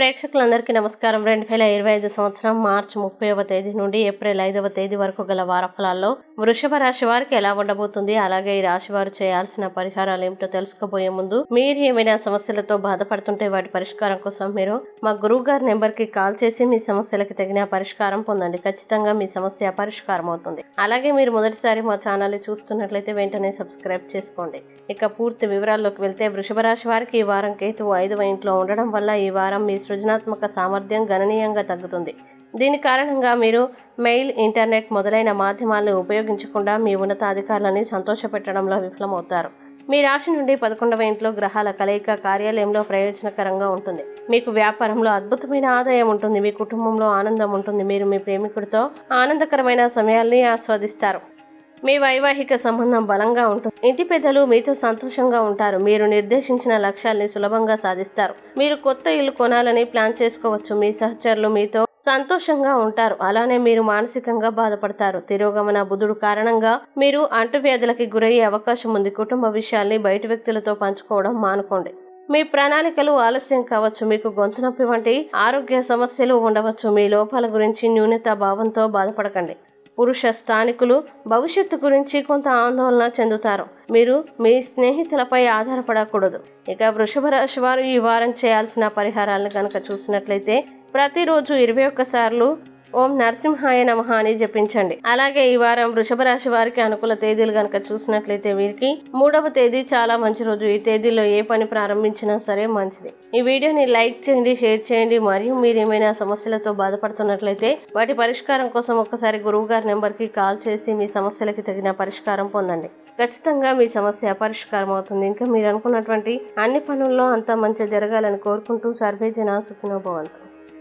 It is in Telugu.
ప్రేక్షకులందరికీ నమస్కారం. రెండు వేల ఇరవై ఐదు సంవత్సరం మార్చి ముప్పైవ తేదీ నుండి ఏప్రిల్ ఐదవ తేదీ వరకు గల వారఫలాల్లో వృషభ రాశి వారికి ఎలా ఉండబోతుంది? అలాగే ఈ రాశి వారు చేయాల్సిన పరిహారాలు ఏమిటో తెలుసుకోబోయే ముందు మీరు ఏమైనా సమస్యలతో బాధపడుతుంటే వాటి పరిష్కారం కోసం మీరు మా గురువు గారి నెంబర్కి కాల్ చేసి మీ సమస్యలకు తగిన పరిష్కారం పొందండి. ఖచ్చితంగా మీ సమస్య పరిష్కారం అవుతుంది. అలాగే మీరు మొదటిసారి మా ఛానల్ చూస్తున్నట్లయితే వెంటనే సబ్స్క్రైబ్ చేసుకోండి. ఇక పూర్తి వివరాల్లోకి వెళ్తే వృషభ రాశి వారికి ఈ వారం కేతువు ఐదవ ఇంట్లో ఉండడం వల్ల ఈ వారం మీ సృజనాత్మక సామర్థ్యం గణనీయంగా తగ్గుతుంది. దీని కారణంగా మీరు మెయిల్ ఇంటర్నెట్ మొదలైన మాధ్యమాలను ఉపయోగించకుండా మీ ఉన్నతాధికారులని సంతోషపెట్టడంలో విఫలమవుతారు. మీ రాశి నుండి పదకొండవ ఇంట్లో గ్రహాల కలయిక కార్యాలయంలో ప్రయోజనకరంగా ఉంటుంది. మీకు వ్యాపారంలో అద్భుతమైన ఆదాయం ఉంటుంది. మీ కుటుంబంలో ఆనందం ఉంటుంది. మీరు మీ ప్రేమికుడితో ఆనందకరమైన సమయాల్ని ఆస్వాదిస్తారు. మీ వైవాహిక సంబంధం బలంగా ఉంటుంది. ఇంటి పెద్దలు మీతో సంతోషంగా ఉంటారు. మీరు నిర్దేశించిన లక్ష్యాల్ని సులభంగా సాధిస్తారు. మీరు కొత్త ఇల్లు కొనాలని ప్లాన్ చేసుకోవచ్చు. మీ సహచరులు మీతో సంతోషంగా ఉంటారు. అలానే మీరు మానసికంగా బాధపడతారు. తిరోగమన బుధుడు కారణంగా మీరు అంటువ్యాధులకి గురయ్యే అవకాశం ఉంది. కుటుంబ విషయాల్ని బయట వ్యక్తులతో పంచుకోవడం మానుకోండి. మీ ప్రణాళికలు ఆలస్యం కావచ్చు. మీకు గొంతు నొప్పి వంటి ఆరోగ్య సమస్యలు ఉండవచ్చు. మీ లోపాల గురించి న్యూనత భావంతో బాధపడకండి. పురుష స్థానికులు భవిష్యత్తు గురించి కొంత ఆందోళన చెందుతారు. మీరు మీ స్నేహితులపై ఆధారపడకూడదు. ఇక వృషభ రాశి వారు ఈ వారం చేయాల్సిన పరిహారాలను కనుక చూసినట్లయితే ప్రతిరోజు ఇరవై ఒక్కసార్లు ఓం నరసింహాయ నమః అని జపించండి. అలాగే ఈ వారం వృషభ రాశి వారికి అనుకూల తేదీలు కనుక చూసినట్లయితే వీరికి మూడవ తేదీ చాలా మంచి రోజు. ఈ తేదీలో ఏ పని ప్రారంభించినా సరే మంచిది. ఈ వీడియోని లైక్ చేయండి షేర్ చేయండి. మరియు మీరు ఏమైనా సమస్యలతో బాధపడుతున్నట్లయితే వాటి పరిష్కారం కోసం ఒక్కసారి గురువు గారి నెంబర్కి కాల్ చేసి మీ సమస్యలకి తగిన పరిష్కారం పొందండి. ఖచ్చితంగా మీ సమస్య పరిష్కారం అవుతుంది. ఇంకా మీరు అనుకున్నటువంటి అన్ని పనుల్లో అంతా మంచి జరగాలని కోరుకుంటూ సర్వే జన సుఖినోభవంతు